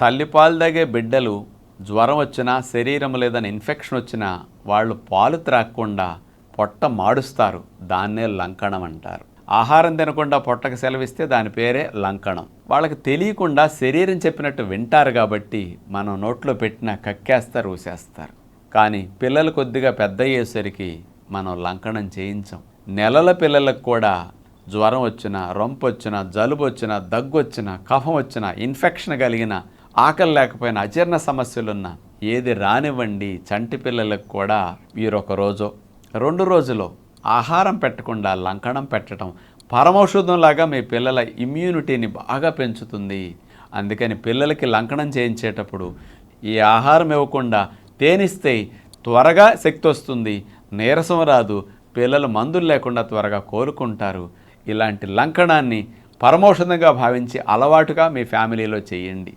తల్లిపాలు తాగే బిడ్డలు జ్వరం వచ్చినా శరీరం లేదని ఇన్ఫెక్షన్ వచ్చినా వాళ్ళు పాలు త్రాగకుండా పొట్ట మాడుస్తారు. దాన్నే లంకణం అంటారు. ఆహారం తినకుండా పొట్టకు సెలవిస్తే దాని పేరే లంకణం. వాళ్ళకి తెలియకుండా శరీరం చెప్పినట్టు వింటారు కాబట్టి మనం నోట్లో పెట్టిన కక్కేస్తారు ఊసేస్తారు. కానీ పిల్లలు కొద్దిగా పెద్ద అయ్యేసరికి మనం లంకణం చేయించాం. నెలల పిల్లలకు కూడా జ్వరం వచ్చినా రొంపు వచ్చినా జలుబు వచ్చినా దగ్గు వచ్చినా కఫం వచ్చినా ఇన్ఫెక్షన్ కలిగిన ఆకలి లేకపోయినా అజీర్ణ సమస్యలున్నా ఏది రానివ్వండి చంటి పిల్లలకు కూడా వీరొక రోజు. రెండు రోజులో ఆహారం పెట్టకుండా లంకణం పెట్టడం పరమౌషధంలాగా మీ పిల్లల ఇమ్యూనిటీని బాగా పెంచుతుంది. అందుకని పిల్లలకి లంకణం చేయించేటప్పుడు ఈ ఆహారం ఇవ్వకుండా తేనిస్తే త్వరగా శక్తి వస్తుంది. నీరసం రాదు. పిల్లలు మందులు లేకుండా త్వరగా కోలుకుంటారు. ఇలాంటి లంకణాన్ని పరమౌషధంగా భావించి అలవాటుగా మీ ఫ్యామిలీలో చేయండి.